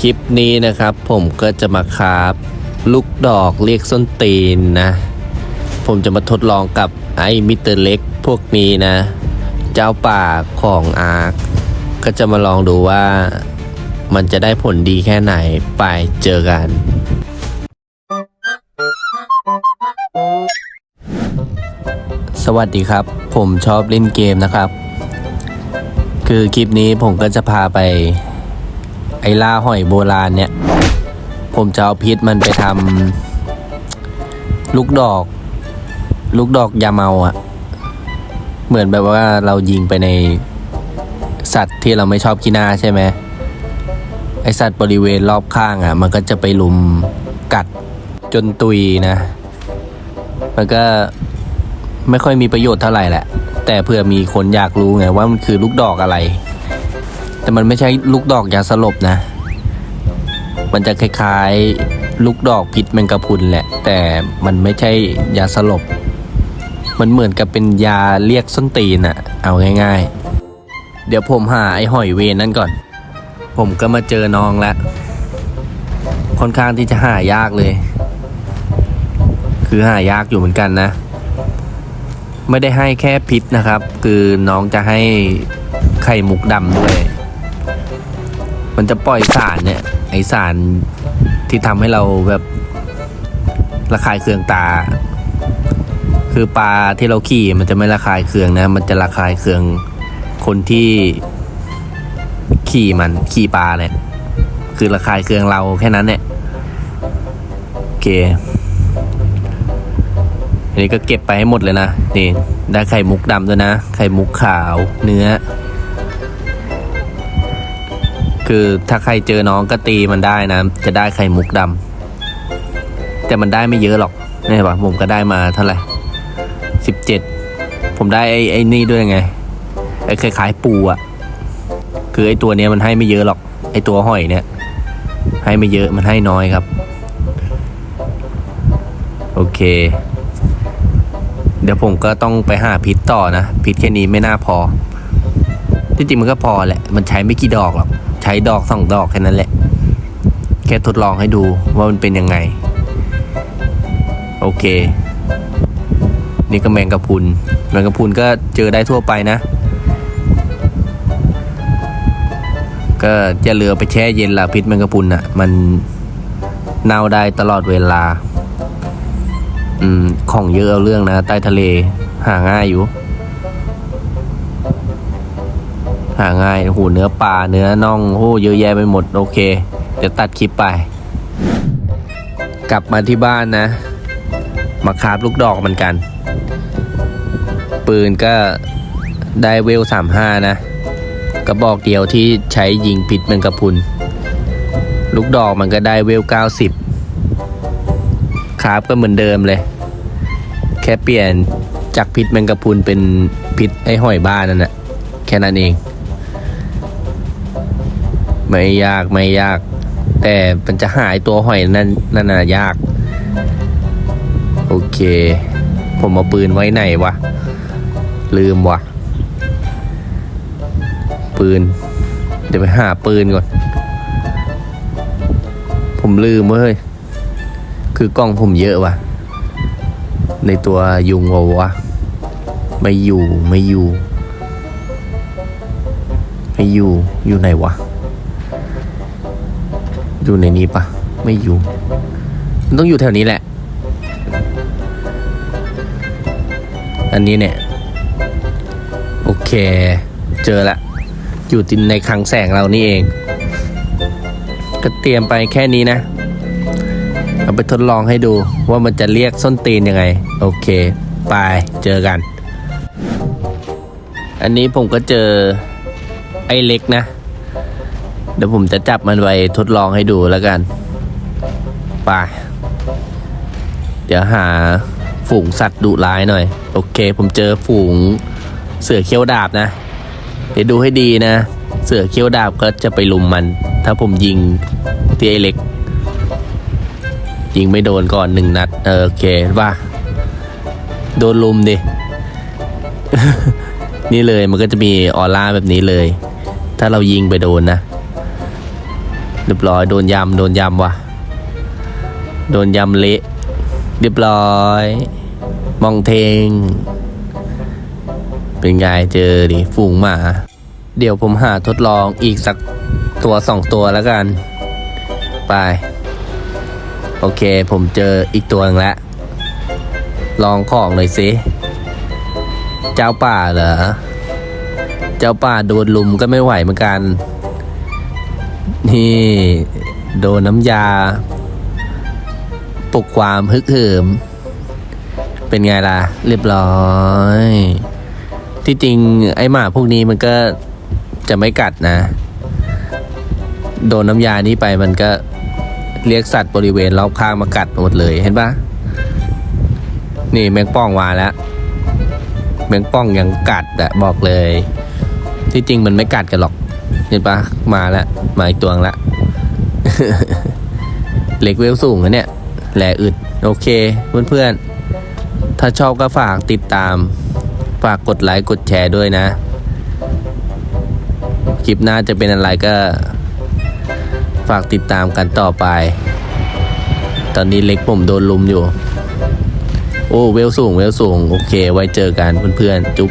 คลิปนี้นะครับ ผมก็จะมาคราบลูกดอกเรียกส้นตีนนะ ผมจะมาทดลองกับไอ้มิเตอร์เล็กพวกนี้นะ เจ้าป่าของอาร์คก็จะมาลองดูว่ามันจะได้ผลดีแค่ไหนไปเจอกันสวัสดีครับ ผมชอบเล่นเกมนะครับ คือคลิปนี้ผมก็จะพาไป ไอ้ลาหอยโบราณเนี่ย ผมจะเอาพิษมันไปทำลูกดอก ลูกดอกยาเมาอะเหมือนแบบว่าเรายิงไปในสัตว์ที่เราไม่ชอบกินหน้าใช่ไหมไอสัตว์บริเวณรอบข้างอะ่ะ มันก็จะไปลุมกัดจนตุยนะ มันก็ไม่ค่อยมีประโยชน์เท่าไหร่แหละ แต่เผื่อมีคนอยากรู้ไงว่ามันคือลูกดอกอะไร แต่มันไม่ใช่ลูกดอกยาสลบนะ มันจะคล้ายๆลูกดอกพิษแมงกะพรุนแหละ แต่มันไม่ใช่ยาสลบ มันเหมือนกับเป็นยาเรียกส้นตีนอะเอาง่ายๆ เดี๋ยวผมหาไอ้หอยเวนนั่นก่อน ผมก็มาเจอน้องแล้ว ค่อนข้างที่จะหายากเลย คือหายากอยู่เหมือนกันนะ ไม่ได้ให้แค่พิษนะครับ คือน้องจะให้ไข่มุกดำด้วย มันจะปล่อยสารเนี่ย ไอสารที่ทำให้เราแบบระคายเคืองตา คือปลาที่เราขี่มันจะไม่ระคายเคืองนะ มันจะระคายเคืองคนที่ขี่มันขี่ปลาเนี่ย คือระคายเคืองเราแค่นั้นเนี่ยโอเค อันนี้ก็เก็บไปให้หมดเลยนะนี่ได้ไข่มุกดำด้วยนะ ไข่มุกขาวเนื้อ คือถ้าใครเจอน้องก็ตีมันได้นะ จะได้ไข่มุกดำแต่มันได้ไม่เยอะหรอกนี่ปะผมก็ได้มาเท่าไหร่สิบเจ็ดผมได้ไอ้ไอ้นี่ด้วยไงไอ้คล้ายๆปูอะ่ะ คือไอ้ตัวเนี้ยมันให้ไม่เยอะหรอก ไอ้ตัวหอยเนี่ย ให้ไม่เยอะมันให้น้อยครับ โอเค เดี๋ยวผมก็ต้องไปหาพิษต่อนะ พิษแค่นี้ไม่น่าพอ ที่จริงมันก็พอแหละ มันใช้ไม่กี่ดอกหรอก ช้ดอกสองดอกแค่นั้นแหละ แค่ทดลองให้ดูว่ามันเป็นยังไง โอเค นี่ก็แมงกะพุนแมงกะพุนก็เจอได้ทั่วไปนะ ก็จะเหลือไปแช่เย็นละพิษแมงกะพุนอะ มันเน่าได้ตลอดเวลา อืม ของเยอะเอาเรื่องนะ ใต้ทะเลหาง่ายอยู่ หาง่ายโอ้โหเนื้อปลาเนื้อน่องโอ้โหเยอะแยะไปหมดโอเคเดี๋ยวตัดคลิปไป กลับมาที่บ้านนะ มาคาบลูกดอกเหมือนกัน ปืนก็ได้เวลสามห้านะกระบอกเดียวที่ใช้ยิงผิดแมงกะพุน ลูกดอกมันก็ได้เวลเก้าสิบคาบก็เหมือนเดิมเลย แค่เปลี่ยนจากพิษแมงกะพุนเป็นพิษไอ้หอยบ้านนั่นแหละแค่นั้นเอง ไม่ยากไม่ยาก แต่มันจะหายตัวหอยนั่นนั่นน่ะยาก โอเค ผมเอาปืนไว้ไหนวะ ลืมวะปืน เดี๋ยวไปหาปืนก่อน ผมลืมเว้ย คือกล้องผมเยอะวะในตัวยุงวะวะ ไม่อยู่ไม่อยู่ ไม่อยู่อยู่ไหนวะ อยู่ในนี้ปะไม่อยู่ มันต้องอยู่แถวนี้แหละ อันนี้เนี่ย โอเค เจอละ อยู่ตินในคลังแสงเรานี่เอง ก็เตรียมไปแค่นี้นะเอาไปทดลองให้ดูว่ามันจะเรียกส้นตีนยังไง โอเค ไปเจอกัน อันนี้ผมก็เจอไอ้เล็กนะ เดี๋ยวผมจะจับมันไปทดลองให้ดูแล้วกันไปเดี๋ยวหาฝูงสัตว์ดุร้ายหน่อย โอเค ผมเจอฝูงเสือเขี้ยวดาบนะ เดี๋ยวดูให้ดีนะ เสือเขี้ยวดาบก็จะไปลุมมัน ถ้าผมยิงที่ไอ้เล็ก ยิงไม่โดนก่อนหนึ่งนัดเออโอเคว่าโดนลุมดิ นี่เลยมันก็จะมีออร่าแบบนี้เลย ถ้าเรายิงไปโดนนะ เรียบร้อยโดนยำโดนยำว่ะ โดนยำเละเรียบร้อย มองเทง เป็นไงเจอดิฝูงหมา เดี๋ยวผมหาทดลองอีกสักตัวสองตัวแล้วกัน ไป โอเคผมเจออีกตัวนึงแล้ว ลองของหน่อยสิ เจ้าป่าเหรอ เจ้าป่าโดนลุมก็ไม่ไหวเหมือนกัน นี่ โดนน้ำยา ปลุกความฮึกเหิม เป็นไงล่ะ เรียบร้อย ที่จริงไอหมาพวกนี้มันก็จะไม่กัดนะ โดนน้ำยานี้ไปมันก็เรียกสัตว์บริเวณรอบข้างมากัดหมดเลยเห็นปะนี่แมงป่องมาแล้วแมงป่องยังกัดอะบอกเลย ที่จริงมันไม่กัดกันหรอก เห็นปะมาแล้วมาอีกตัวละเหล็กเวลสูงอะเนี่ย แหลอึด โอเค เพื่อนๆ ถ้าชอบก็ฝากติดตาม ฝากกดไลค์กดแชร์ด้วยนะ คลิปหน้าจะเป็นอะไรก็ ฝากติดตามกันต่อไป ตอนนี้เล็กผมโดนลุมอยู่ โอ้ เวลสูง เวลสูง โอเค ไว้เจอกันเพื่อนๆ จุ๊บ